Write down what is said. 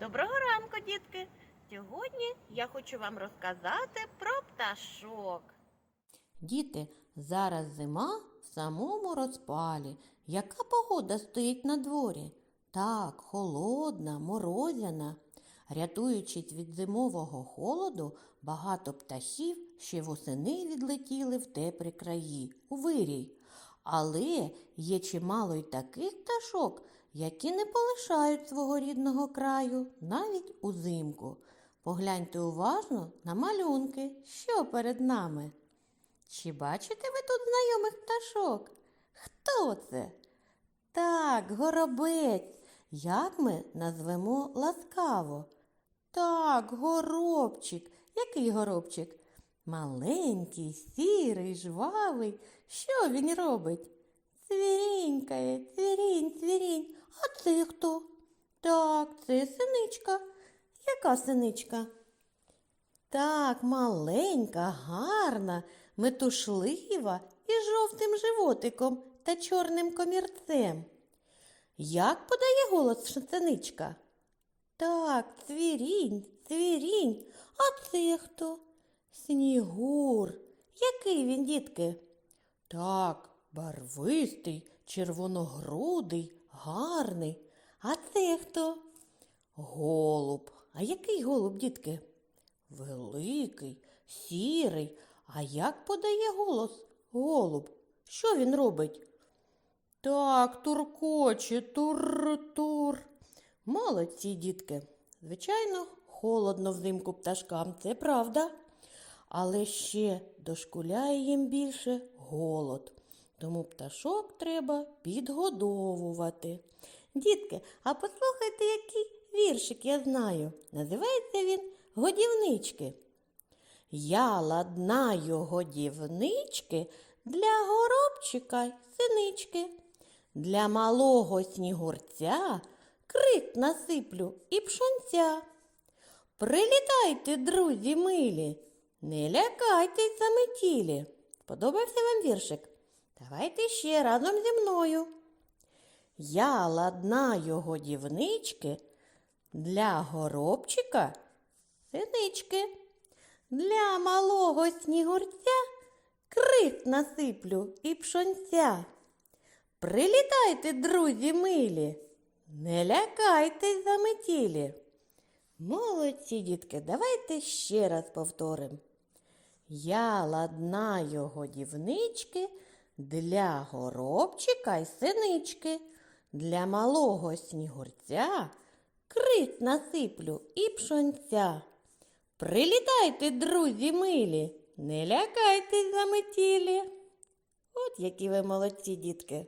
Доброго ранку, дітки! Сьогодні я хочу вам розказати про пташок. Діти, зараз зима в самому розпалі. Яка погода стоїть на дворі? Так, холодна, морозяна. Рятуючись від зимового холоду, багато птахів ще восени відлетіли в теплі краї, у вирій. Але є чимало й таких пташок, які не полишають свого рідного краю навіть узимку. Погляньте уважно на малюнки, що перед нами. Чи бачите ви тут знайомих пташок? Хто це? Так, горобець. Як ми назвемо ласкаво? Так, горобчик. Який горобчик? Маленький, сірий, жвавий. Що він робить? Цвірінькає, цвірінь, цвірінь. А це хто? Так, це синичка. Яка синичка? Так, маленька, гарна, метушлива і жовтим животиком та чорним комірцем. Як подає голос синичка? Так, цвірінь, цвірінь, а це хто? Снігур. Який він, дітки? Так, барвистий, червоногрудий, гарний. А це хто? Голуб. А який голуб, дітки? Великий, сірий. А як подає голос голуб? Що він робить? Так, туркоче, тур-тур. Молодці, дітки. Звичайно, холодно взимку пташкам, це правда. Але ще дошкуляє їм більше голод. Тому пташок треба підгодовувати. Дітки, а послухайте, який віршик я знаю. Називається він Годівнички. Я ладнаю годівнички для горобчика й синички. Для малого снігурця крик насиплю і пшонця. Прилітайте, друзі милі, не лякайтесь заметілі. Подобався вам віршик? Давайте ще разом зі мною. Я ладнаю годівнички для горобчика синички. Для малого снігурця крик насиплю і пшонця. Прилітайте, друзі милі, не лякайтесь заметілі. Молодці, дітки, давайте ще раз повторимо. Я ладнаю годівнички для горобчика й синички, для малого снігурця крик насиплю і пшонця. Прилітайте, друзі милі, не лякайтесь заметілі. От які ви молодці, дітки.